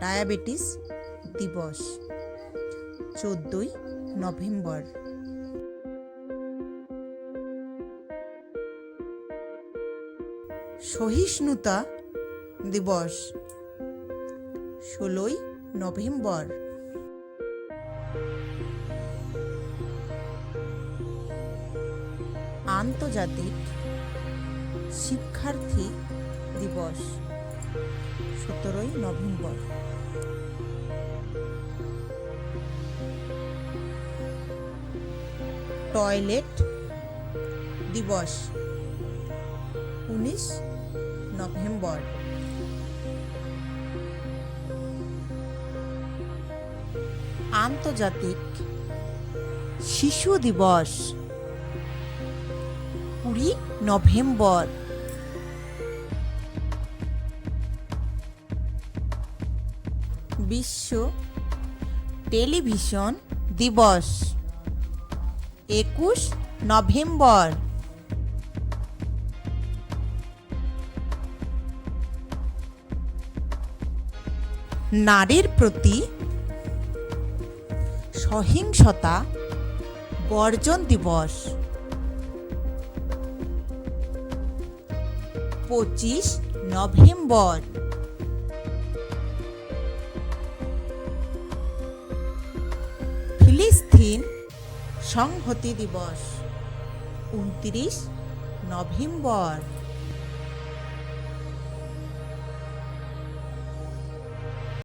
Diabetes দিবস চোদ্দোই November. সহিষ্ণুতা দিবস ষোলোই নভেম্বর। আন্তর্জাতিক শিক্ষার্থী দিবস। সতেরোই নভেম্বর। টয়লেট দিবস উনিশ নভেম্বর। আন্তর্জাতিক শিশু দিবস কুড়ি নভেম্বর। বিশ্ব টেলিভিশন দিবস একুশ নভেম্বর। নারীর প্রতি সহিংসতা বর্জন দিবস। পঁচিশ নভেম্বর। ফিলিস্তিন সংহতি দিবস উনত্রিশ নভেম্বর।